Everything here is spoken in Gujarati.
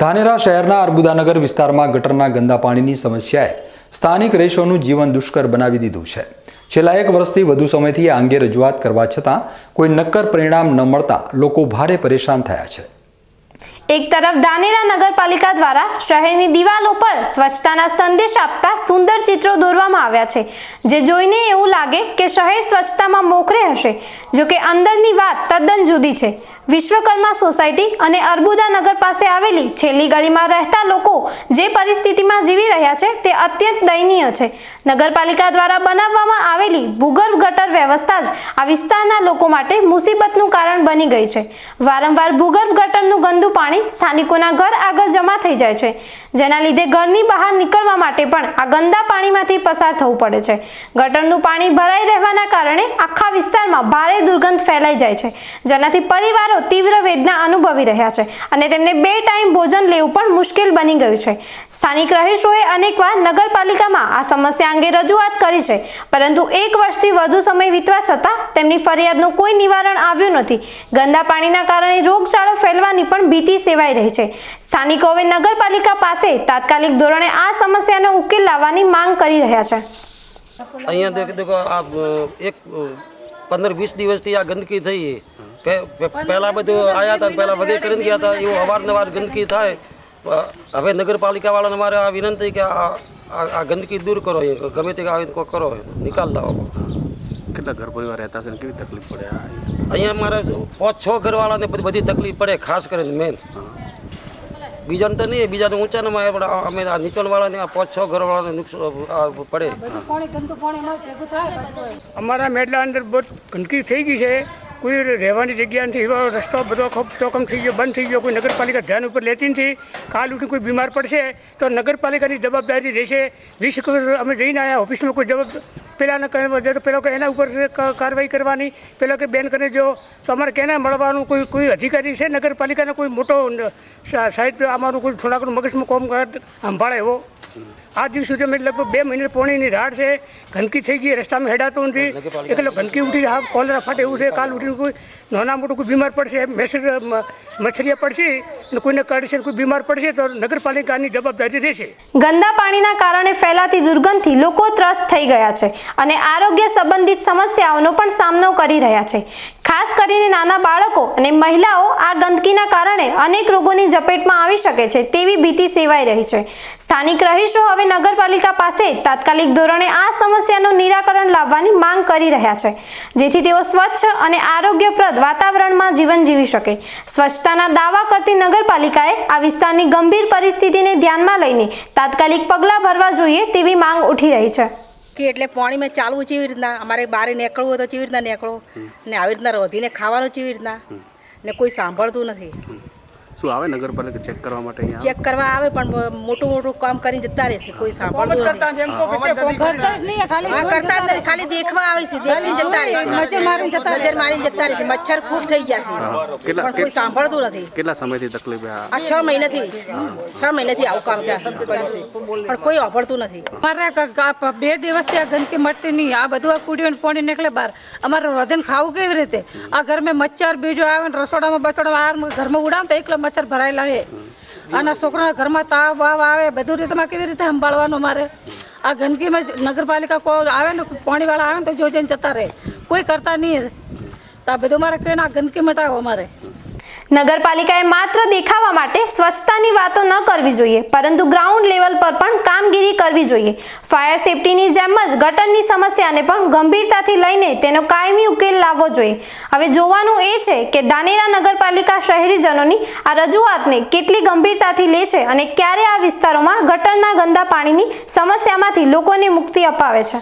ધાનેરા શહેરના અર્બુદાનગર વિસ્તારમાં ગટરના ગંદા પાણીની સમસ્યાએ સ્થાનિક રહીશોનું જીવન દુષ્કર બનાવી દીધું છે. છેલ્લા એક વર્ષથી વધુ સમયથી આ અંગે રજૂઆત કરવા છતાં કોઈ નક્કર પરિણામ ન મળતા લોકો ભારે પરેશાન થયા છે. એક તરફ ધાનેરા નગરપાલિકા દ્વારા શહેરની દિવાલો પર સ્વચ્છતાના સંદેશ આપતા સુંદર ચિત્રો દોરવામાં આવ્યા છે, જે જોઈને એવું લાગે કે શહેર સ્વચ્છતામાં મોખરે હશે જો કે અંદરની વાત તદ્દન જુદી છે. વિશ્વકર્મા સોસાયટી અને અર્બુદા નગર પાસે આવેલી છેલ્લી ગળીમાં રહેતા લોકો જે પરિસ્થિતિમાં જીવી રહ્યા છે તે અત્યંત દયનીય છે. નગરપાલિકા દ્વારા બનાવવામાં આવેલી ભૂગર્ભ ગટર વ્યવસ્થા જ આ વિસ્તારના લોકો માટે મુસીબતનું કારણ બની ગઈ છે. વારંવાર ભૂગર્ભ ગટરનું ગંદુ પાણી સ્થાનિકોના ઘર આગળ જમા થઈ જાય છે. જેના લીધે ઘરની બહાર નીકળવા માટે પણ આ ગંદા પાણીમાંથી પસાર થવું પડે છે. ગટરનું પાણી ભરાઈ રહેવાના કારણે આખા વિસ્તારમાં ભારે દુર્ગંધ ફેલાઈ જાય છે. જેનાથી પરિવારો તીવ્ર વેદના અનુભવી રહ્યા છે અને તેમને બે ટાઈમ ભોજન લેવું પણ મુશ્કેલ બની ગયું છે. સ્થાનિક રહીશોએ અનેકવાર નગરપાલિકામાં આ સમસ્યા અંગે રજૂઆત કરી છે, પરંતુ એક વર્ષથી વધુ સમય વીતવા છતાં તેમની ફરિયાદનું કોઈ નિવારણ આવ્યું નથી. ગંદા પાણીના કારણે રોગચાળો ફેલવાની પણ ભીતિ સેવાઈ રહી છે. સ્થાનિકોએ નગરપાલિકા પાસે તાત્કાલિક ધોરણે આ સમસ્યાનો ઉકેલ લાવવાની માંગ કરી રહ્યા છે. અહીંયા દેખ, દેખો આ એક, પંદર, વીસ દિવસથી આ ગંદકી થઈ. પહેલા બધું આવ્યા હતા પહેલા વગેરે કરીને ગયા હતા એવું અવારનવાર ગંદકી થાય. હવે નગરપાલિકાવાળાને મારે આ વિનંતી કે આ ગંદકી દૂર કરો અહીંયા ગમે તે આવી કરો નિકાલ લાવો. કેટલા ઘર પરિવાર રહેતા છે ને કેવી તકલીફ પડે અહીંયા મારે પાંચ છ ઘરવાળાને બધી બધી તકલીફ પડે ખાસ કરીને મેન બીજાને તો નહીં બીજા તો ઊંચાનામાં પણ અમે આ નીચોણવાળાને આ પાંચ છ ઘરવાળાને નુકસાન પડે. અમારા મેડલા અંદર બહુ ગંદકી થઈ ગઈ છે. કોઈ રહેવાની જગ્યા નથી. એવો રસ્તો બધો ખૂબ ચોકમ થઈ ગયો, બંધ થઈ ગયો. કોઈ નગરપાલિકા ધ્યાન ઉપર લેતી નથી. કાલ ઉઠી કોઈ બીમાર પડશે તો નગરપાલિકાની જવાબદારી રહેશે. વીસ અમે જઈને આવ્યા ઓફિસમાં કોઈ જવાબ પેલાને કહે વધે તો પેલો કે એના ઉપર કાર્યવાહી કરવાની પેલો કે બેન કરીને જો તમારે અમારે કેને મળવાનું કોઈ કોઈ અધિકારી છે નગરપાલિકાનો કોઈ મોટો સાહેબ અમારું કોઈ થોડાક મગજમાં કોમ સંભાળે એવો. આ દિવસ સુધી અમે લગભગ બે મહિને પોણીની રાડ છે ગંદકી થઈ ગઈ રસ્તામાં હેડાતો નથી. એટલે ગંદકી ઉઠી હા કોલરા ફાટે એવું છે કાલ ઉઠીને કોઈ નાના મોટું કોઈ બીમાર પડશે મેસર મચ્છરિયા પડશે અને કોઈને કરશે કોઈ બીમાર પડશે તો નગરપાલિકાની જવાબદારી રહેશે. ગંદા પાણીના કારણે ફેલાતી દુર્ગંધથી લોકો ત્રસ્ત થઈ ગયા છે. અને આરોગ્ય સંબંધિત સમસ્યાઓનો પણ સામનો કરી રહ્યા છે. ખાસ કરીને નાના બાળકો અને મહિલાઓ આ ગંદકીના કારણે અનેક રોગોની ઝપેટમાં આવી શકે છે તેવી ભીતિ સેવાઈ રહી છે. સ્થાનિક રહીશો હવે નગરપાલિકા પાસે તાત્કાલિક ધોરણે આ સમસ્યાનું નિરાકરણ લાવવાની માંગ કરી રહ્યા છે. જેથી તેઓ સ્વચ્છ અને આરોગ્યપ્રદ વાતાવરણમાં જીવન જીવી શકે. સ્વચ્છતાના દાવા કરતી નગરપાલિકાએ આ વિસ્તારની ગંભીર પરિસ્થિતિને ધ્યાનમાં લઈને તાત્કાલિક પગલાં ભરવા જોઈએ તેવી માંગ ઉઠી રહી છે. કે એટલે પાણીમાં ચાલવું જેવી રીતના? અમારે બહાર નીકળવું હોય તો કેવી રીતના નીકળો ને આવી રીતના રોધીને ખાવાનું જેવી રીતના? ને કોઈ સાંભળતું નથી. શું આવે નગરપાલિકા ચેક કરવા માટે અહીંયા? ચેક કરવા આવે પણ મોટું મોટું કામ કરીને જતા રહેશે કોઈ સાંભળતું કરતા જ નથી ખાલી દેખવા આવે છે દેખી જતા રહે નજર મારીને જતા રહેશે. મચ્છર ખૂબ થઈ ગયા છે. પણ કોઈ સાંભળતું નથી. કેટલા સમયથી તકલીફ આ છ મહિનાથી છ મહિનાથી આવું કામ છે. પણ કોઈ સાંભળતું નથી. મારા બે દિવસથી આ ગંદકી મળતી નહીં. આ બધું આ કુડીઓ ને પાણી નીકળે બહાર. અમારે રોધીને ખાવું કેવી રીતે? આ ઘરમાં મચ્છર બીજો આવે ને રસોડામાં બસોડામાં આ ઘરમાં ઉડાવ તો એકલા મચ્છર ભરાયેલા છે. અને છોકરાના ઘરમાં તાવ વાવ આવે, બધું રીતમાં કેવી રીતે સંભાળવાનું મારે? આ ગંદકીમાં નગરપાલિકા કોઈ આવે ને પાણીવાળા આવે ને તો જોઈ જઈને જતા રહે. કોઈ કરતા નહીં. તો આ બધું મારે કહીને આ ગંદકી મટાવો મારે. નગરપાલિકાએ માત્ર દેખાવા માટે સ્વચ્છતાની વાતો ન કરવી જોઈએ, પરંતુ ગ્રાઉન્ડ લેવલ પર પણ કામગીરી કરવી જોઈએ. ફાયર સેફટીની જેમ જ ગટરની સમસ્યાને પણ ગંભીરતાથી લઈને તેનો કાયમી ઉકેલ લાવવો જોઈએ. હવે જોવાનું એ છે કે દાનેરા નગરપાલિકા શહેરીજનોની આ રજૂઆતને કેટલી ગંભીરતાથી લે છે અને ક્યારે આ વિસ્તારોમાં ગટરના ગંદા પાણીની સમસ્યામાંથી લોકોને મુક્તિ અપાવે છે.